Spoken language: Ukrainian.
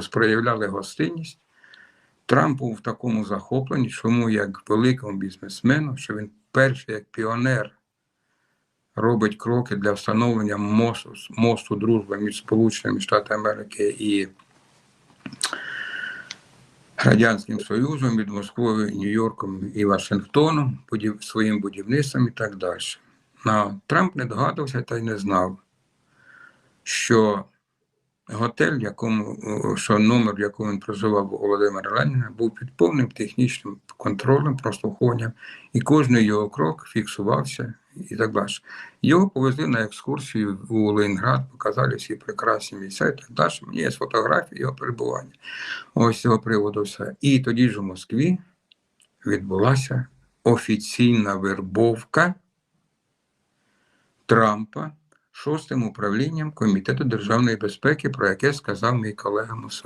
проявляли гостинність. Трамп був в такому захопленні, чому як великому бізнесмену, що він перший як піонер робить кроки для встановлення мосту, мосту дружби між Сполученими Штатами Америки і Радянським Союзом, від Москвою, Нью-Йорком і Вашингтоном, будів, своїм будівництвом і так далі. Трамп не догадувався та й не знав, що готель, якому, що номер, в якому він проживав у Володимира Леніна, був під повним технічним контролем, прослуховуванням, і кожний його крок фіксувався і так далі. Його повезли на екскурсію у Ленінград, показали всі прекрасні місця і так далі. Мені є фотографії його перебування. Ось цього приводу все. І тоді ж у Москві відбулася офіційна вербовка Трампа шостим управлінням Комітету державної безпеки, про яке сказав мій колега Муса.